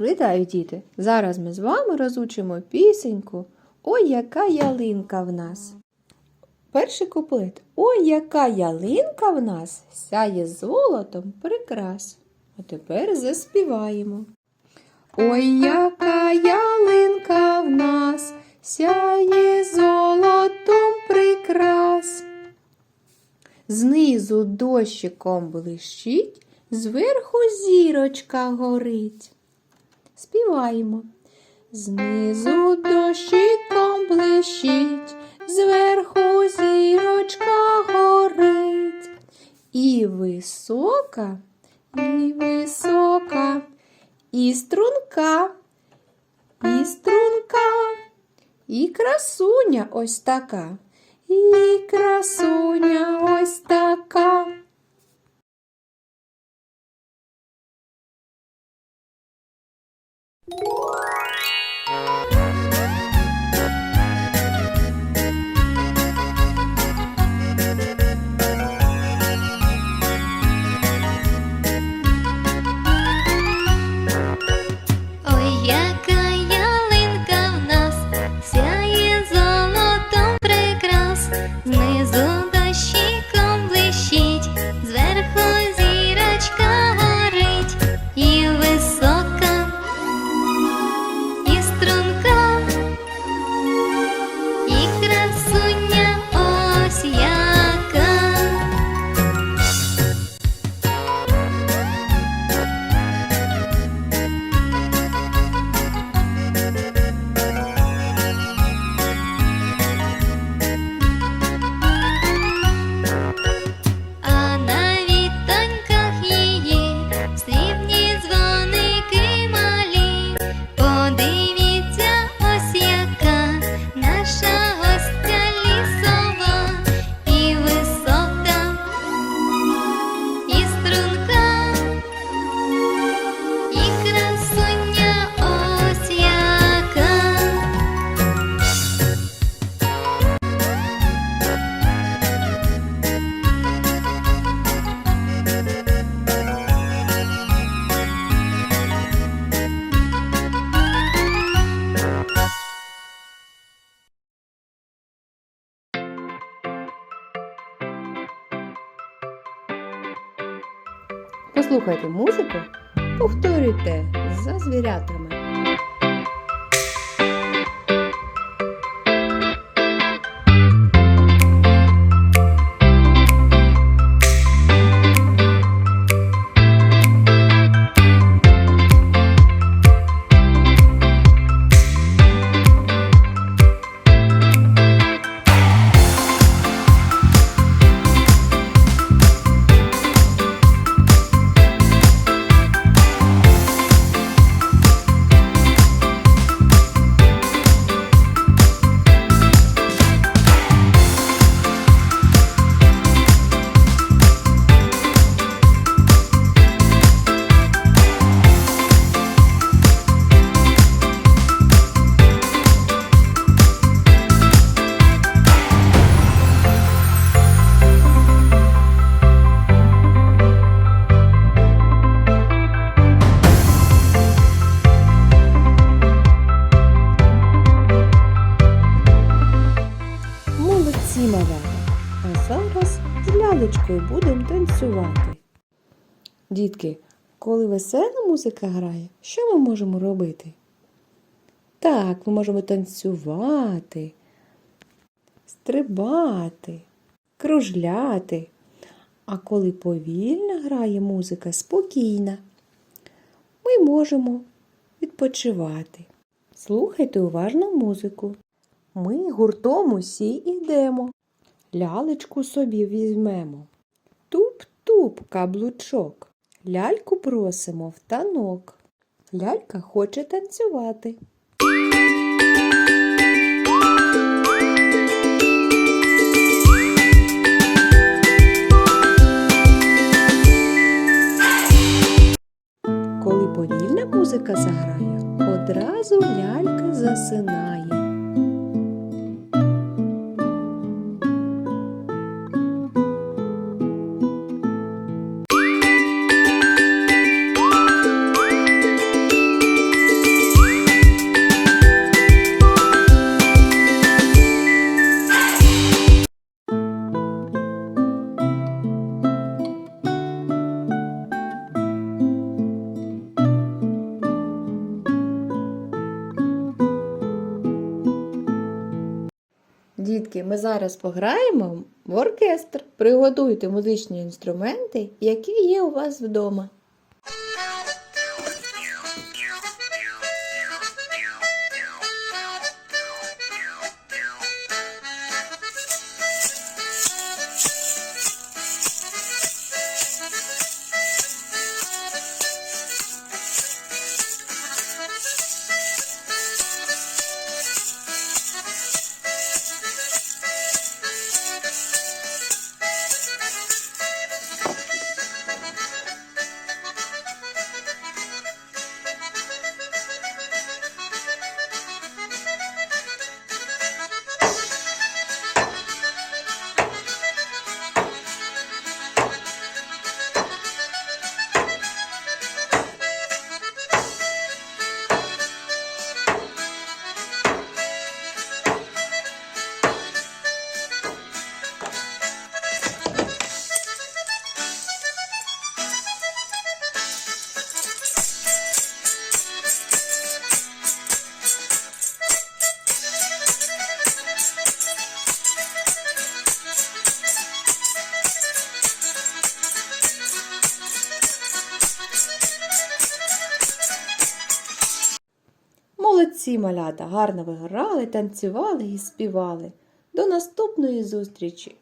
Вітаю, діти! Зараз ми з вами розучимо пісеньку Ой, яка ялинка в нас. Перший куплет. Ой, яка ялинка в нас сяє золотом прикрас. А тепер заспіваємо. Ой, яка ялинка в нас сяє золотом прикрас. Знизу дощиком блищить, зверху зірочка горить. Співаємо. Знизу дощиком блищить, зверху зірочка горить. І висока, і висока, і струнка, і струнка, і красуня ось така, і красуня ось така. Música Послухайте музику, повторюйте за звірятами. А зараз з лялечкою будемо танцювати. Дітки, коли весела музика грає, що ми можемо робити? Так, ми можемо танцювати, стрибати, кружляти. А коли повільно грає музика спокійна, ми можемо відпочивати. Слухайте уважно музику. Ми гуртом усі йдемо. Лялечку собі візьмемо. Туп-туп каблучок. Ляльку просимо в танок. Лялька хоче танцювати. Коли повільна музика заграє, одразу лялька засинає. Дітки, ми зараз пограємо в оркестр. Приготуйте музичні інструменти, які є у вас вдома. Молодці, малята, гарно ви грали, танцювали і співали. До наступної зустрічі!